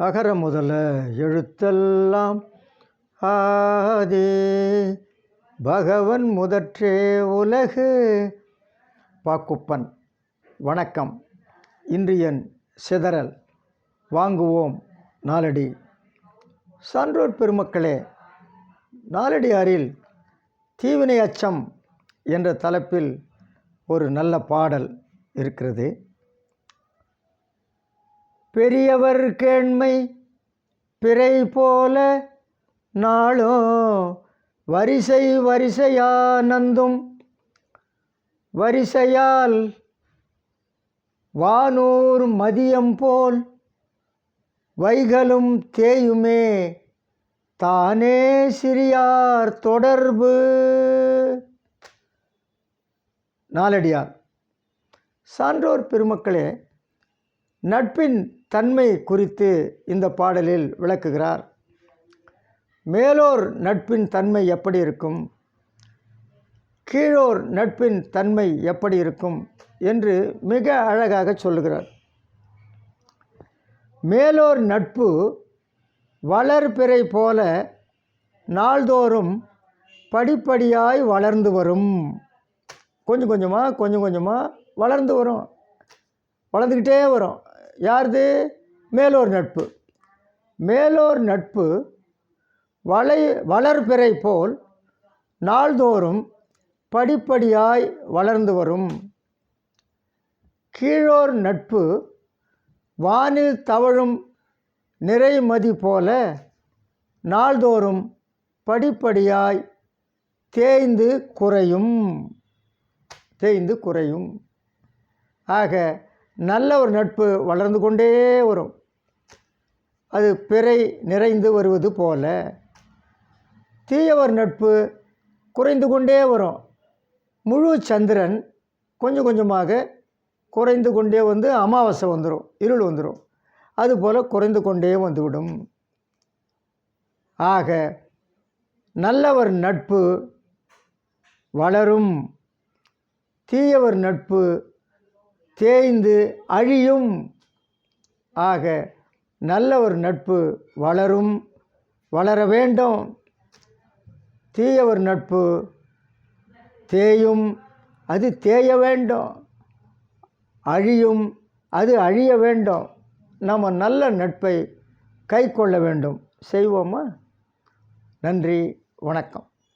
அகர முதல எழுத்தெல்லாம். ஆதி பகவன் முதற்றே உலகு. பாக்குப்பன் வணக்கம். இன்று என் சிதறல். வாங்குவோம் நாலடி சான்றோர் பெருமக்களே நாலடியாரில் தீவினை அச்சம் என்ற தலைப்பில் ஒரு நல்ல பாடல் இருக்கிறது. பெரியவர் கேண்மை பிறை போல நாளும் வரிசை வரிசையானந்தும் வரிசையால் வானூர் மதியம் போல் வைகளும் தேயுமே. தானே சிறியார் தொடர்பு. நாலடியார். சான்றோர் பெருமக்களே நட்பின் தன்மை குறித்து இந்த பாடலில் விளக்குகிறார். மேலோர் நட்பின் தன்மை எப்படி இருக்கும்? கீழோர் நட்பின் தன்மை எப்படி இருக்கும்? என்று மிக அழகாக சொல்லுகிறார். மேலோர் நட்பு வளர்பிறை போல நாள்தோறும் படிப்படியாய் வளர்ந்து வரும். கொஞ்சம் கொஞ்சமாக கொஞ்சம் கொஞ்சமாக வளர்ந்து வரும். வளர்ந்துக்கிட்டே வரும். யாருது? மேலோர் நட்பு. மேலோர் நட்பு வளை வளர்பிறை போல் நாள்தோறும் படிப்படியாய் வளர்ந்து வரும். கீழோர் நட்பு வானில் தவழும் நிறைமதி போல நாள்தோறும் படிப்படியாய் தேய்ந்து குறையும். தேய்ந்து குறையும். ஆக நல்ல ஒரு நட்பு வளர்ந்து கொண்டே வரும். அது பிறை நிறைந்து வருவது போல. தீயவர் நட்பு குறைந்து கொண்டே வரும். முழு சந்திரன் கொஞ்சம் கொஞ்சமாக குறைந்து கொண்டே வந்து அமாவாசை வந்துடும் இருள் வந்துடும் அதுபோல் குறைந்து கொண்டே வந்துவிடும். ஆக நல்லவர் நட்பு வளரும். தீயவர் நட்பு தேய்ந்து அழியும். ஆக நல்ல ஒரு நட்பு வளரும். வளர வேண்டும். தீய ஒரு நட்பு தேயும். அது தேய வேண்டும். அழியும். அது அழிய வேண்டும். நம்ம நல்ல நட்பை கை கொள்ள வேண்டும். செய்வோமா? நன்றி. வணக்கம்.